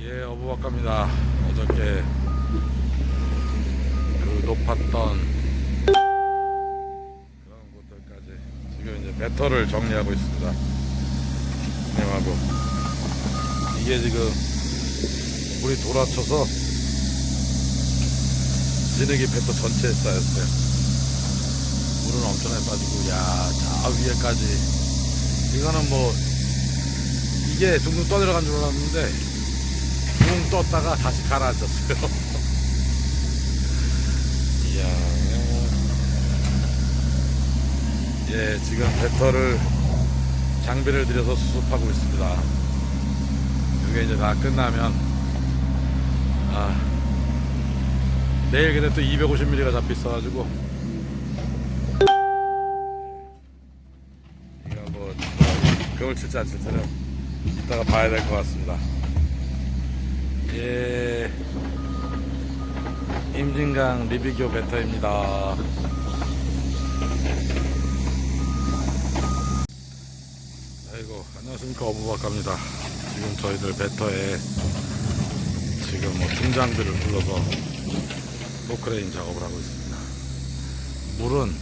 예, 어부박갑니다. 어저께 그 높았던 그런 곳들까지 지금 이제 메터를 정리하고 있습니다. 님하고 이게 지금 물이 돌아쳐서 진흙이 배터 전체에 쌓였어요. 물은 엄청나게 빠지고 야, 저 위에까지 이거는 뭐 이게 둥둥 떠내려간 줄 알았는데 붕 떴다가 다시 가라앉았어요. 이야. 예, 지금 배터를 장비를 들여서 수습하고 있습니다. 이게 이제 다 끝나면 아, 내일 근데 또 250mm가 잡혀 있어가지고 이거 뭐 그걸 칠지 안 칠지는 이따가 봐야 될 것 같습니다. 예, 임진강 리비교 베터입니다. 아이고 안녕하십니까 어부박갑니다. 지금 저희들 베터에 지금 뭐 중장비를 불러서 포크레인 작업을 하고 있습니다. 물은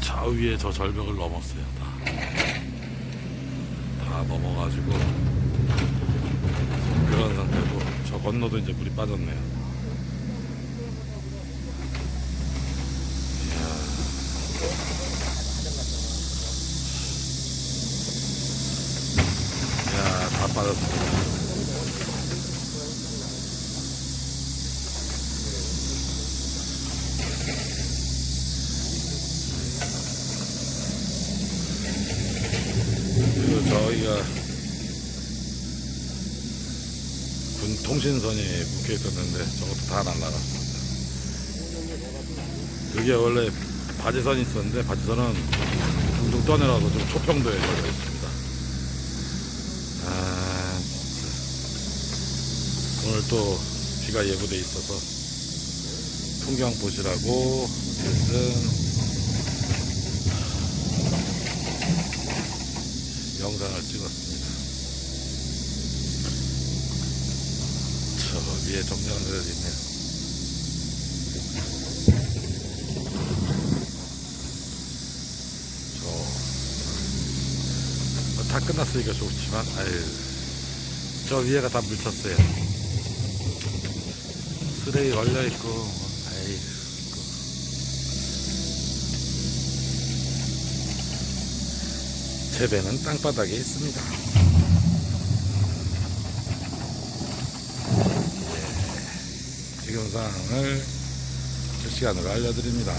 저 위에 저 절벽을 넘었어요. 다, 다 넘어가지고 그런 상태고 저 건너도 이제 물이 빠졌네요. 저희가 군 통신선이 묶여 있었는데 저것도 다 날라갔습니다. 그게 원래 바지선이 있었는데 바지선은 둥둥 떠내려서 좀 초평도에 걸려 있습니다. 아 진짜 오늘 또 비가 예보돼 있어서 풍경 보시라고 어쨌든 영상을 찍었습니다. 저 위에 있네요. 저, 다 끝났으니까 좋지만, 아유, 저 위에가 다 물쳤어요. 쓰레기 걸려있고, 아이 제 배는 땅바닥에 있습니다. 예, 지금 상황을 실시간으로 알려드립니다.